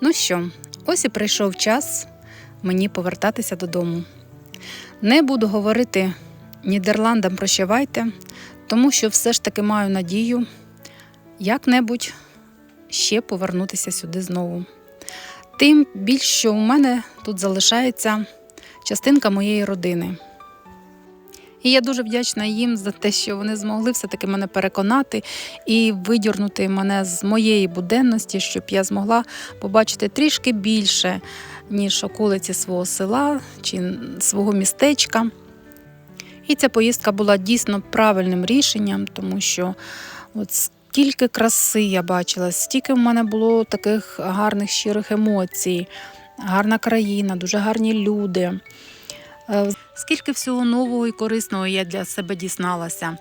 Ну що, ось і прийшов час мені повертатися додому. Не буду говорити Нідерландам прощавайте, тому що все ж таки маю надію як-небудь ще повернутися сюди знову. Тим більше, що у мене тут залишається частинка моєї родини. І я дуже вдячна їм за те, що вони змогли все-таки мене переконати і видірнути мене з моєї буденності, щоб я змогла побачити трішки більше, ніж околиці свого села чи свого містечка. І ця поїздка була дійсно правильним рішенням, тому що от стільки краси я бачила, стільки в мене було таких гарних щирих емоцій, гарна країна, дуже гарні люди. Скільки всього нового і корисного я для себе дізналася.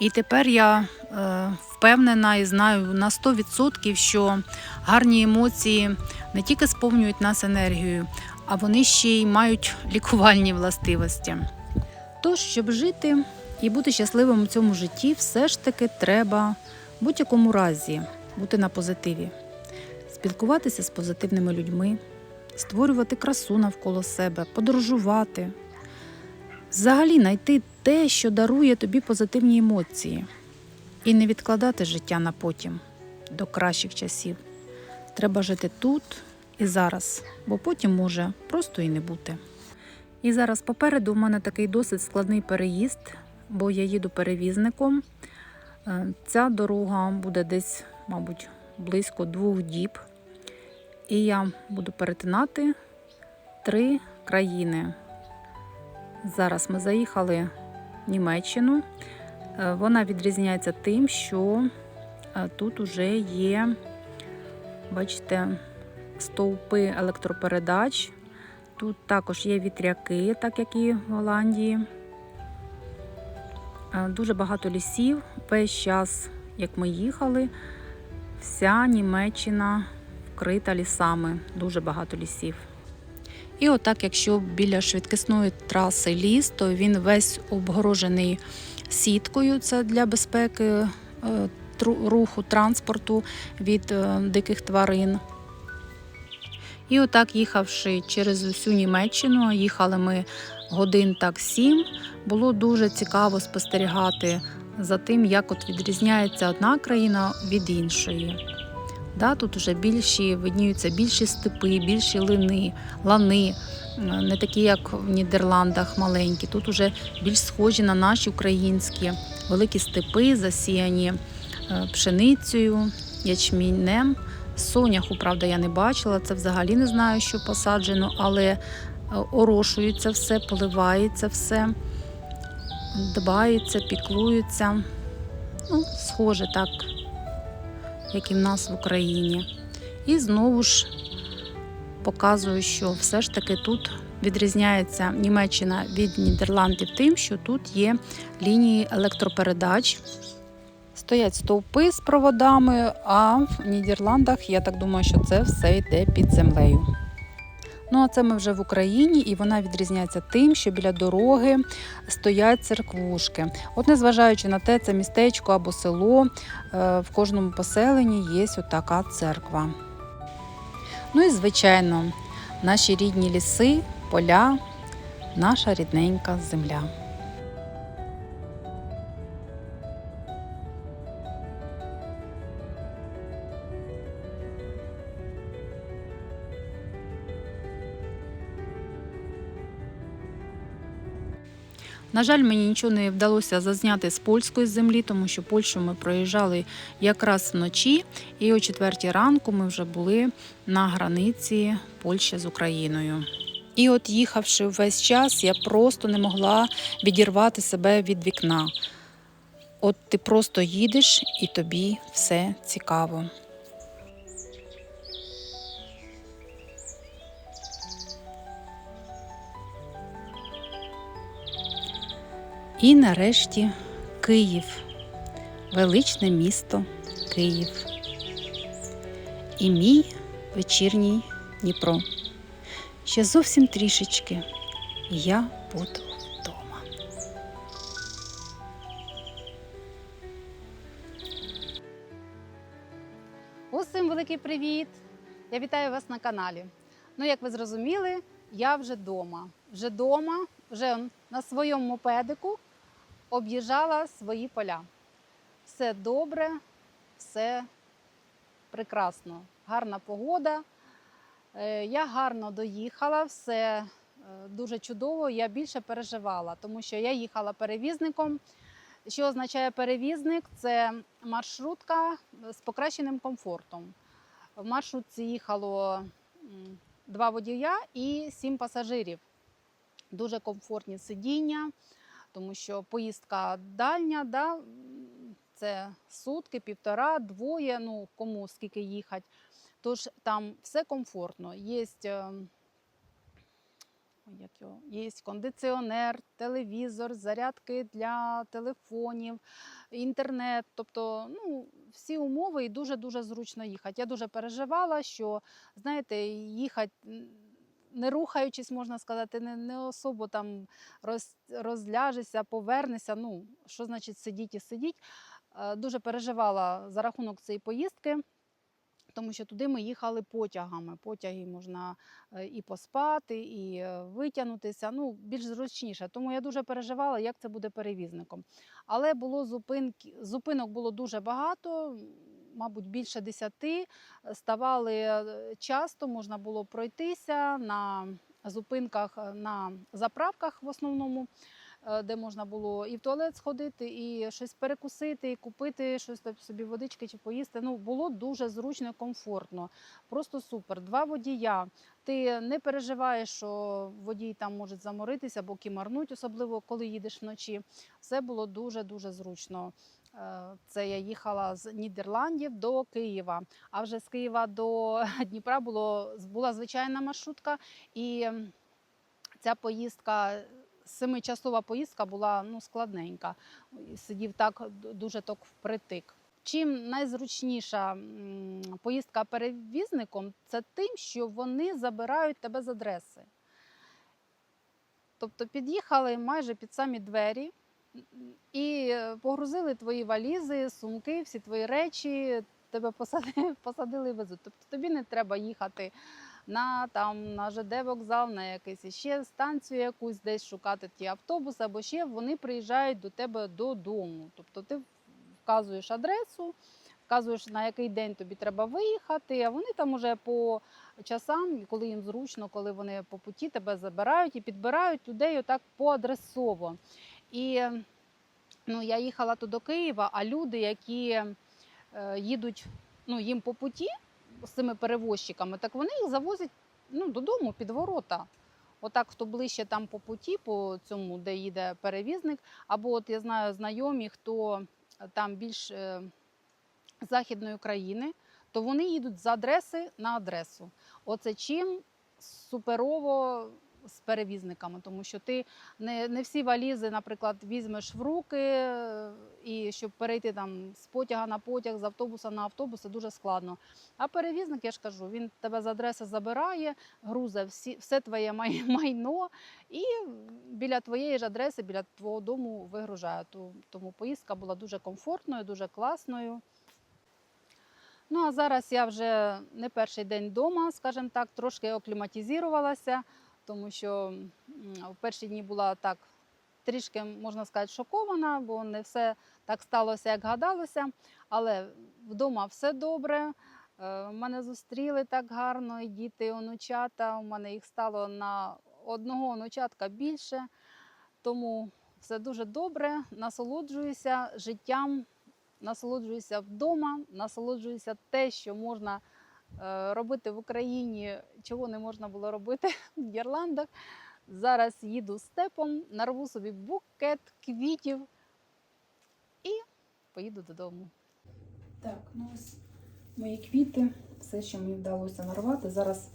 І тепер я е, впевнена і знаю на 100%, що гарні емоції не тільки сповнюють нас енергією, а вони ще й мають лікувальні властивості. Тож, щоб жити і бути щасливим у цьому житті, все ж таки треба в будь-якому разі бути на позитиві, спілкуватися з позитивними людьми, створювати красу навколо себе, подорожувати. Взагалі знайти те, що дарує тобі позитивні емоції, і не відкладати життя на потім до кращих часів. Треба жити тут і зараз, бо потім може просто і не бути. І зараз попереду у мене такий досить складний переїзд, бо я їду перевізником. Е, Ця дорога буде десь, мабуть, близько двох діб. І я буду перетинати три країни. Зараз ми заїхали в Німеччину. Е, Вона відрізняється тим, що е, тут вже є, бачите, стовпи електропередач. Тут також є вітряки, так як і в Голландії. Е, Дуже багато лісів. Весь час, як ми їхали, вся Німеччина вкрита лісами. Дуже багато лісів. І отак, якщо біля швидкісної траси ліс, то він весь обгорожений сіткою. Це для безпеки е, руху транспорту від е, диких тварин. І отак, їхавши через усю Німеччину, їхали ми годин так сім, було дуже цікаво спостерігати за тим, як от відрізняється одна країна від іншої. Да, тут вже більші видніються більші степи, більші лини, лани, не такі, як в Нідерландах маленькі. Тут вже більш схожі на наші українські великі степи, засіяні е, пшеницею, ячмінем. Соняху, правда, я не бачила, це взагалі не знаю, що посаджено, але е, орошується все, поливається все, дбається, піклується. Ну, схоже так, як і в нас в Україні. І знову ж показую, що все ж таки тут відрізняється Німеччина від Нідерландів тим, що тут є лінії електропередач. Стоять стовпи з проводами, а в Нідерландах, я так думаю, що це все йде під землею. Ну, а це ми вже в Україні, і вона відрізняється тим, що біля дороги стоять церквушки. От, незважаючи на те, це містечко або село, е, в кожному поселенні є отака церква. Ну і, звичайно, наші рідні ліси, поля, наша рідненька земля. На жаль, мені нічого не вдалося зазняти з польської землі, тому що Польщу ми проїжджали якраз вночі, і о четвертій ранку ми вже були на границі Польщі з Україною. І от їхавши весь час, я просто не могла відірвати себе від вікна. От ти просто їдеш і тобі все цікаво. І нарешті Київ, величне місто Київ. І мій вечірній Дніпро. Ще зовсім трішечки, я буду вдома. Усім великий привіт! Я вітаю вас на каналі. Ну, як ви зрозуміли, я вже вдома. Вже вдома, вже на своєму мопедику об'їжджала свої поля. Все добре, все прекрасно. Гарна погода. Е, Я гарно доїхала, все е, дуже чудово. Я більше переживала, тому що я їхала перевізником. Що означає перевізник? Це маршрутка з покращеним комфортом. В маршрутці їхало два водія і сім пасажирів. Дуже комфортні сидіння, тому що поїздка дальня, да, це сутки, півтора, двоє, ну кому скільки їхати. Тож там все комфортно. Є, е, як його, є кондиціонер, телевізор, зарядки для телефонів, інтернет. Тобто, ну, всі умови і дуже-дуже зручно їхати. Я дуже переживала, що, знаєте, їхати. Не рухаючись, можна сказати, не, не особо там роз, розляжешся, повернешся. Ну, що значить сидіть і сидіть. Е, Дуже переживала за рахунок цієї поїздки, тому що туди ми їхали потягами. Потяги можна е, і поспати, і е, витягнутися. Ну, більш зручніше. Тому я дуже переживала, як це буде перевізником. Але було зупинки, зупинок було дуже багато, мабуть, більше десяти. Ставали е, часто, можна було пройтися на зупинках, е, на заправках в основному е, де можна було і в туалет сходити, і щось перекусити, і купити щось собі водички чи поїсти. Ну було дуже зручно комфортно. Просто супер. Два водія. Ти не переживаєш, що водій там може заморитися або кімарнуть, особливо коли їдеш вночі. Все було дуже дуже зручно. Е, Це я їхала з Нідерландів до Києва. А вже з Києва до Дніпра було була звичайна маршрутка, і ця поїздка. Семичасова поїздка була ну, складненька. Сидів так дуже так впритик. Чим найзручніша поїздка перевізником, це тим, що вони забирають тебе з адреси. Тобто під'їхали майже під самі двері і е, погрузили твої валізи, сумки, всі твої речі, тебе посадили, посадили і везуть. Тобто тобі не треба їхати на там на ЖД вокзал, на якийсь ще станцію якусь десь шукати ті автобуси, або ще вони приїжджають до тебе додому. Тобто ти вказуєш адресу, вказуєш на який день тобі треба виїхати, а вони там уже по часам, коли їм зручно, коли вони по путі тебе забирають і підбирають людей отак поадресово. І ну, я їхала тут до Києва, а люди, які е, їдуть ну, їм по путі з цими перевозчиками, так вони їх завозять ну, додому під ворота. Отак, хто ближче там по путі, по цьому, де їде перевізник, або от я знаю знайомі, хто там більш е, західної країни, то вони їдуть з адреси на адресу. Оце чим суперово з перевізниками, тому що ти не, не всі валізи, наприклад, візьмеш в руки, е, і щоб перейти там з потяга на потяг, з автобуса на автобус, це дуже складно. А перевізник, я ж кажу, він тебе з адреси забирає, грузе всі, все твоє май- майно і біля твоєї ж адреси, біля твого дому вигружає. Тому поїздка була дуже комфортною, дуже класною. Ну а зараз я вже не перший день вдома, скажімо так, трошки окліматизувалася, тому що в перші дні була так трішки, можна сказати, шокована, бо не все так сталося, як гадалося. Але вдома все добре. Е, Мене зустріли так гарно, і діти, і онучата. У мене їх стало на одного онучатка більше. Тому все дуже добре. Насолоджуюся життям, насолоджуюся вдома, насолоджуюся те, що можна робити в Україні, чого не можна було робити в Нідерландах. Зараз їду степом, нарву собі букет квітів і поїду додому. Так, ну ось мої квіти, все, що мені вдалося нарвати. Зараз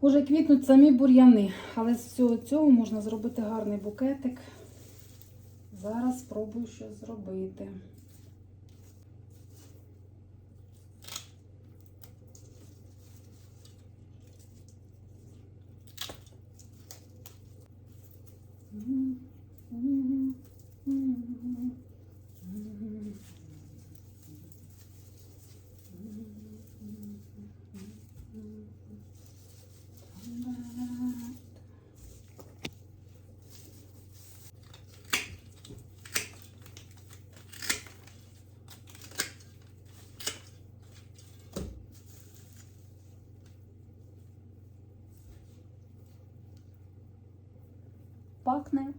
уже квітнуть самі бур'яни, але з всього цього можна зробити гарний букетик. Зараз спробую щось зробити. Mm-hmm. Пахне.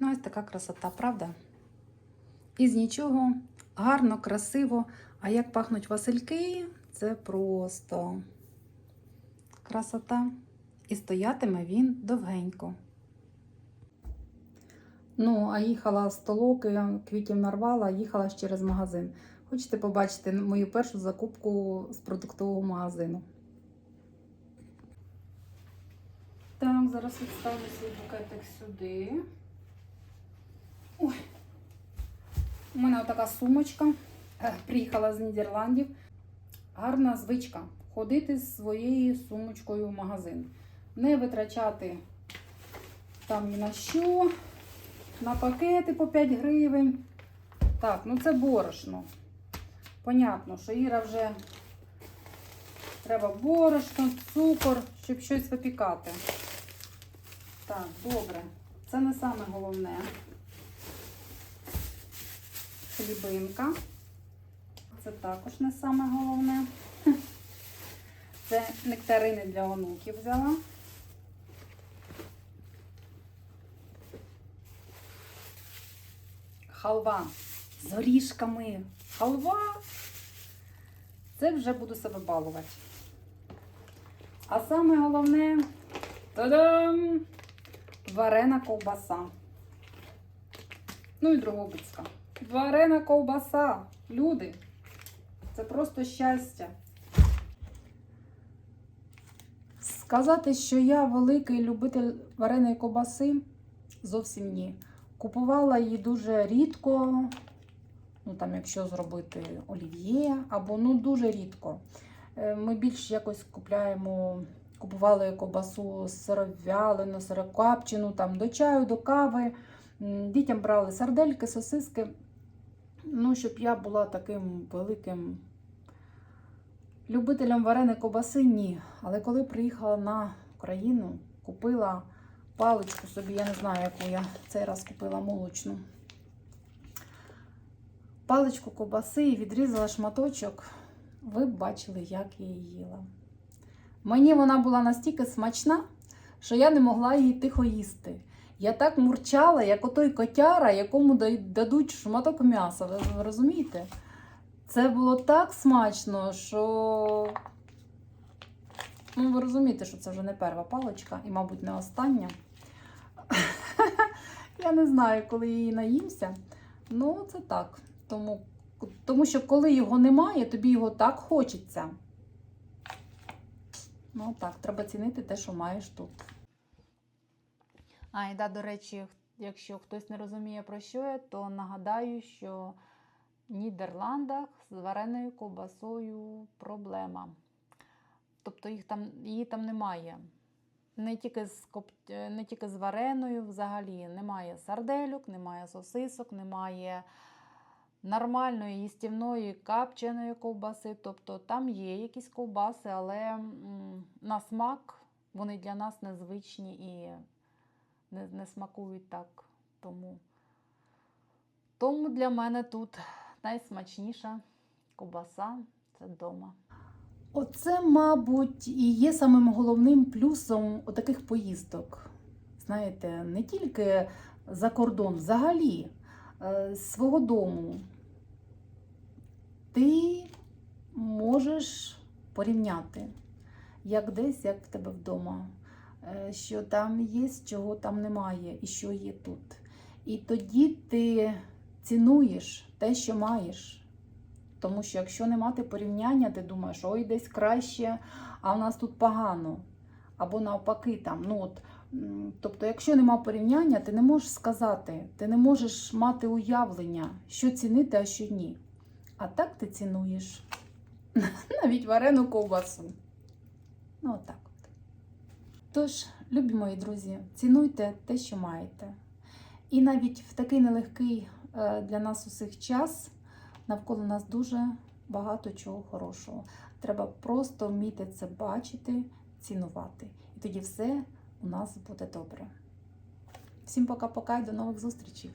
Ну, ось така красота, правда? Із нічого гарно, красиво. А як пахнуть васильки, це просто красота. І стоятиме він довгенько. Ну, а їхала з толоки, квітів нарвала, їхала ж через магазин. Хочете побачити мою першу закупку з продуктового магазину? Так, зараз відставлю свій букетик сюди. Ой. У мене така сумочка. Е, Приїхала з Нідерландів. Гарна звичка ходити з своєю сумочкою в магазин. Не витрачати там ні на що, на пакети по 5 гривень. Так, ну це борошно. Понятно, що Іра вже треба борошно, цукор, щоб щось випікати. Так, добре. Це не саме головне. Хлібинка. Це також не саме головне. Це нектарини для онуків взяла. Халва з горішками. Халва. Це вже буду себе балувати. А саме головне та-дам! Варена ковбаса. Ну і Дрогобицька. Варена ковбаса. Люди. Це просто щастя. Сказати, що я великий любитель вареної ковбаси, зовсім ні. Купувала її дуже рідко. Ну, там, якщо зробити олів'є, або ну дуже рідко. Е, Ми більш якось купляємо, купували ковбасу сировялену, сирокапчену, там до чаю, до кави. Дітям брали сардельки, сосиски. Ну, щоб я була таким великим любителем вареної ковбаси, ні. Але коли приїхала на Україну, купила паличку собі, я не знаю, яку я цей раз купила молочну. Паличку ковбаси і відрізала шматочок. Ви б бачили, як я її їла. Мені вона була настільки смачна, що я не могла її тихо їсти. Я так мурчала, як отой котяра, якому дадуть шматок м'яса. Ви розумієте? Це було так смачно, що. Ну, ви розумієте, що це вже не перша паличка і, мабуть, не остання. Я не знаю, коли її наїмся. Ну, це так. Тому, тому що коли його немає, тобі його так хочеться. Ну так, треба цінити те, що маєш тут. А, і да, до речі, якщо хтось не розуміє, про що я, то нагадаю, що в Нідерландах з вареною ковбасою проблема. Тобто їх там, її там немає. Не тільки, з е, не тільки з вареною взагалі. Немає сардельок, немає сосисок, немає нормальної їстівної капченої ковбаси. Тобто там є якісь ковбаси, але на смак вони для нас незвичні і не, не смакують так. Тому, тому для мене тут найсмачніша ковбаса це вдома. Оце, мабуть, і є самим головним плюсом таких поїздок. Знаєте, не тільки за кордон, взагалі, е, з свого дому. Ти можеш порівняти, як десь, як в тебе вдома, Е, що там є, чого там немає, і що є тут. І тоді ти цінуєш те, що маєш. Тому що якщо не мати порівняння, ти думаєш, ой, десь краще, а в нас тут погано. Або навпаки, там, ну от, тобто, якщо нема порівняння, ти не можеш сказати, ти не можеш мати уявлення, що цінити, а що ні. А так ти цінуєш навіть варену ковбасу. Ну, отак от. Тож, любі мої друзі, цінуйте те, що маєте. І навіть в такий нелегкий е, для нас усіх час навколо нас дуже багато чого хорошого. Треба просто вміти це бачити, цінувати. І тоді все у нас буде добре. Всім пока-пока і до нових зустрічей!